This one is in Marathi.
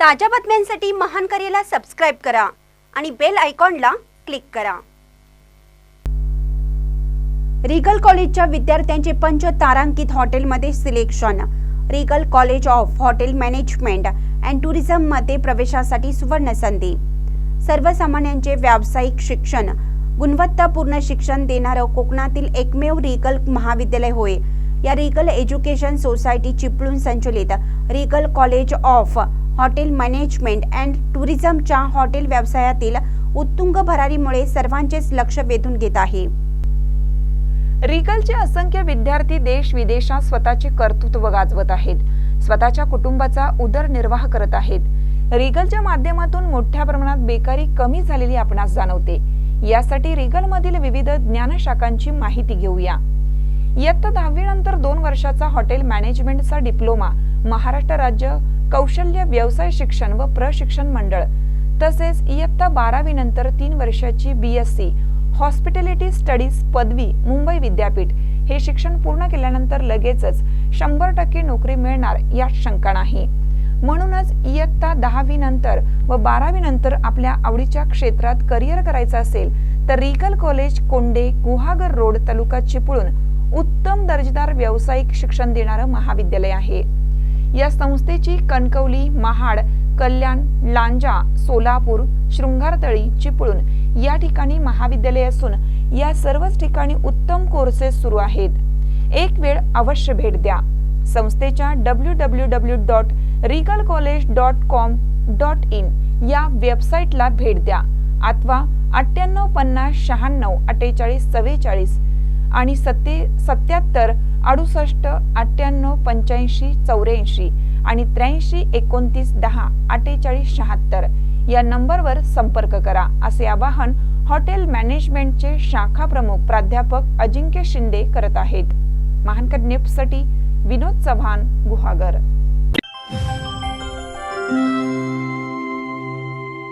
ताज्या बातम्यांसाठी महान करेला सबस्क्राईब करा आणि बेल आयकॉनला क्लिक करा. रिगल कॉलेजच्या विद्यार्थ्यांचे पंच तारांकित हॉटेलमध्ये selection regal college of hotel management and टुरिझममध्ये प्रवेशासाठी सुवर्ण संधी. सर्वसामान्यांचे व्यावसायिक शिक्षण. गुणवत्तापूर्ण शिक्षण देणारं कोकणातील एकमेव रिगल महाविद्यालय होय. या रिगल एज्युकेशन सोसायटी चिपळूण संचलित. Regal college of hotel management and टुरिझमच्या hotel व्यवसायातील उत्तुंग भरारीमुळे सर्वांचेच लक्ष वेधून घेत आहे. रिगलचे असंख्य विद्यार्थी देश विदेशात स्वतःचे कर्तृत्व गाजवत आहेत. स्वतःच्या कुटुंबाचा उदरनिर्वाह करत आहेत. रिगलच्या माध्यमातून मोठ्या प्रमाणात बेकारी कमी झालेली आपणास जाणवते. यासाठी रिगलमधील विविध ज्ञानशाखांची माहिती घेऊया. इयत्ता दहावीनंतर दोन वर्षाचा हॉटेल मॅनेजमेंटचा डिप्लोमा महाराष्ट्र राज्य कौशल्य व्यवसाय शिक्षण व प्रशिक्षण मंडळ. तसेच इयत्ता बारावीनंतर तीन वर्षाची B S C hospitality studies पदवी मुंबई विद्यापीठ. हे शिक्षण पूर्ण केल्यानंतर लगेचच शंभर टक्के नोकरी मिळणार यात शंका नाही. म्हणूनच इयत्ता दहावी नंतर व बारावी नंतर आपल्या आवडीच्या क्षेत्रात करिअर करायचं असेल तर Regal college Konde Guhagar road तालुका चिपळूण उत्तम दर्जेदार व्यावसायिक शिक्षण देणारं महाविद्यालय आहे. या संस्थेची कणकवली महाड कल्याण लांजा सोलापूर शृंगारतळी चिपळूण या ठिकाणी महाविद्यालय असून या सर्वच ठिकाणी उत्तम कोर्सेस सुरू आहेत. एक वेळ अवश्य भेट द्या. संस्थेच्या W W W dot regal college dot com dot in या वेबसाईटला भेट द्या. अथवा अठ्ठ्याण्णव पन्नास शहाण्णव अठ्ठेचाळीस चव्वेचाळीस आणि सत्ते सत्याहत्तर अडुसष्ट अठ्ठ्याण्णव पंच्याऐंशी चौऱ्याऐंशी आणि त्र्याऐंशी एकोणतीस दहा अठ्ठेचाळीस शहात्तर या नंबरवर संपर्क करा. असे आवाहन हॉटेल मॅनेजमेंटचे शाखा प्रमुख प्राध्यापक अजिंक्य शिंदे करत आहेत. महानकर न्यूजसाठी विनोद चव्हाण गुहागर.